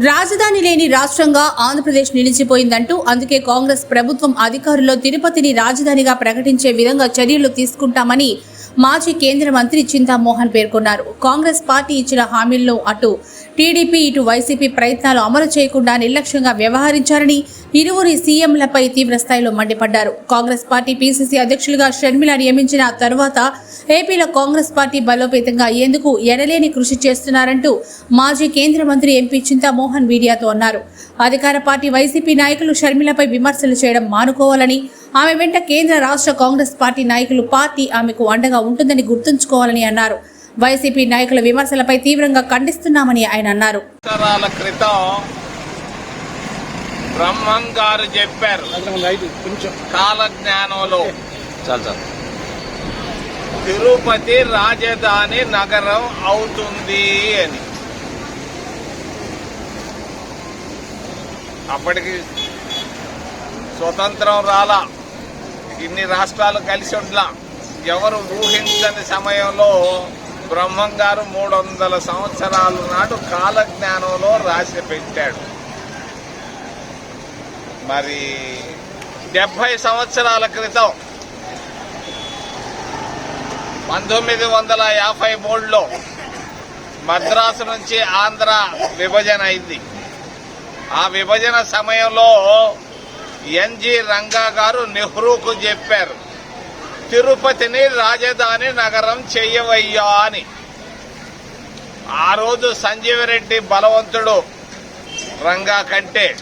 రాజధాని లేని రాష్ట్రంగా ఆంధ్రప్రదేశ్ నిలిచిపోయిందంటూ అందుకే కాంగ్రెస్ ప్రభుత్వం అధికారుల్లో తిరుపతిని రాజధానిగా ప్రకటించే విధంగా చర్యలు తీసుకుంటామని మాజీ కేంద్ర మంత్రి చింతామోహన్ పేర్కొన్నారు. కాంగ్రెస్ పార్టీ ఇచ్చిన హామీల్లో అటు టీడీపీ ఇటు వైసీపీ ప్రయత్నాలు అమలు చేయకుండా నిర్లక్ష్యంగా వ్యవహరించారని ఇరువురి సీఎంలపై తీవ్రస్థాయిలో మండిపడ్డారు. కాంగ్రెస్ పార్టీ పీసీసీ అధ్యక్షులుగా షర్మిల నియమించిన తర్వాత ఏపీలో కాంగ్రెస్ పార్టీ బలోపేతంగా ఎందుకు ఎడలేని కృషి చేస్తున్నారంటూ మాజీ కేంద్ర మంత్రి ఎంపీ చింతామోహన్ మీడియాతో అన్నారు. అధికార పార్టీ వైసీపీ నాయకులు షర్మిలపై విమర్శలు చేయడం మానుకోవాలని ఆమె వెంట కేంద్ర రాష్ట్ర కాంగ్రెస్ పార్టీ నాయకులు పార్టీ ఆమెకు అండగా ఉంటుందని గుర్తుంచుకోవాలని అన్నారు. వైసీపీ నాయకుల విమర్శలపై తీవ్రంగా ఖండిస్తున్నామని ఆయన అన్నారు. క్రితం బ్రహ్మం గారు చెప్పారు. కాలజ్ఞానంలో. చాలు. తిరుపతి రాజధాని నగరం అవుతుంది అని. అప్పటికి స్వతంత్రం రాలా. ఇన్ని రాష్ట్రాలు కలిసి ఉండలాం ఎవరు ఊహించని సమయంలో బ్రహ్మం గారు మూడు వందల సంవత్సరాల నాడు కాలజ్ఞానంలో రాసి పెట్టాడు. మరి డెబ్బై సంవత్సరాల క్రితం పంతొమ్మిది వందల యాభై మూడులో మద్రాసు నుంచి ఆంధ్ర విభజన అయింది. ఆ విభజన సమయంలో ఎన్జి రంగా గారు నెహ్రూకు చెప్పారు. తిరుపతిని రాజధాని నగరం చెయ్యవయ్యా అని. ఆ రోజు సంజీవరెడ్డి బలవంతుడు రంగా కంటే.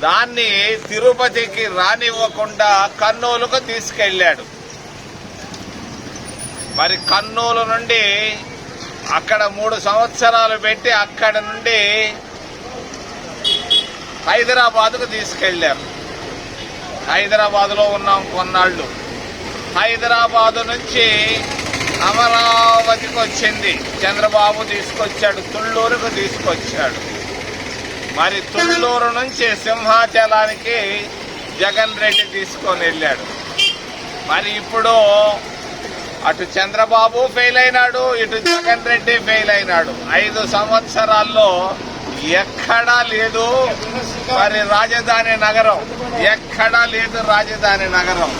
దాన్ని తిరుపతికి రానివ్వకుండా కర్నూలుకు తీసుకెళ్ళాడు. మరి కర్నూలు నుండి అక్కడ మూడు సంవత్సరాలు పెట్టి అక్కడ నుండి హైదరాబాద్కు తీసుకెళ్ళారు హైదరాబాద్లో ఉన్నాం కొన్నాళ్ళు. హైదరాబాద్ నుంచి అమరావతికి వచ్చింది. చంద్రబాబు తీసుకొచ్చాడు తుళ్ళూరుకు తీసుకొచ్చాడు. మరి తుళ్ళూరు నుంచి సింహాచలానికి జగన్ రెడ్డి తీసుకొని వెళ్ళాడు. మరి ఇప్పుడు అటు చంద్రబాబు ఫెయిల్ అయినాడు ఇటు జగన్ రెడ్డి ఫెయిల్ అయినాడు. ఐదు సంవత్సరాల్లో ఎక్కడా లేదు. మరి రాజధాని నగరం ఎక్కడా లేదు రాజధాని నగరం.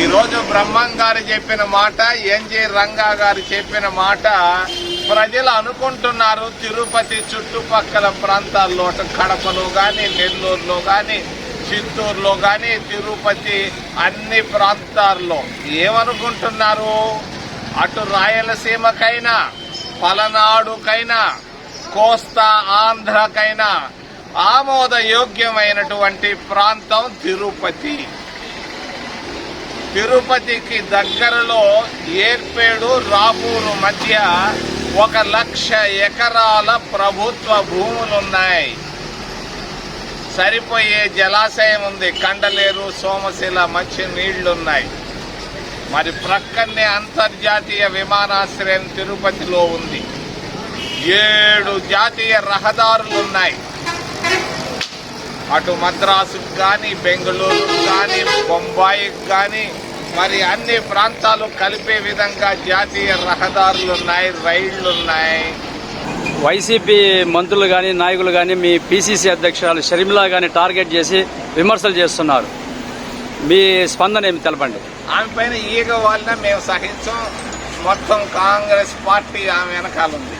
ఈరోజు బ్రహ్మం గారు చెప్పిన మాట ఎన్జి రంగా గారు చెప్పిన మాట ప్రజలు అనుకుంటున్నారు. తిరుపతి చుట్టుపక్కల ప్రాంతాల్లో అటు కడపలో కానీ నెల్లూరులో కానీ చిత్తూరులో కానీ తిరుపతి అన్ని ప్రాంతాల్లో ఏమనుకుంటున్నారు? అటు రాయలసీమకైనా పలనాడుకైనా కోస్తా ఆంధ్రకైనా ఆమోదయోగ్యమైనటువంటి ప్రాంతం తిరుపతి. తిరుపతికి దగ్గరలో ఏర్పేడు రాపూరు మధ్య ఒక లక్ష ఎకరాల ప్రభుత్వ భూములున్నాయి. సరిపోయే జలాశయం ఉంది. కండలేరు సోమశిల మంచి నీళ్ళున్నాయి. మరి ప్రక్కనే అంతర్జాతీయ విమానాశ్రయం తిరుపతిలో ఉంది. ఏడు జాతీయ రహదారులు ఉన్నాయి అటు మద్రాసుకు కానీ బెంగళూరు కానీ బొంబాయికి కానీ మరి అన్ని ప్రాంతాలు కలిపే విధంగా జాతీయ రహదారులు ఉన్నాయి రైళ్ళు ఉన్నాయి వైసీపీ మంత్రులు కానీ నాయకులు కానీ మీ పిసిసి అధ్యక్షురాలు షర్మిలా కానీ టార్గెట్ చేసి విమర్శలు చేస్తున్నారు. మీ స్పందన ఏమి తెలపండి? ఆమె పైన ఈగ వాళ్ళ మేము సహించం. మొత్తం కాంగ్రెస్ పార్టీ ఆమె వెనకాల ఉంది.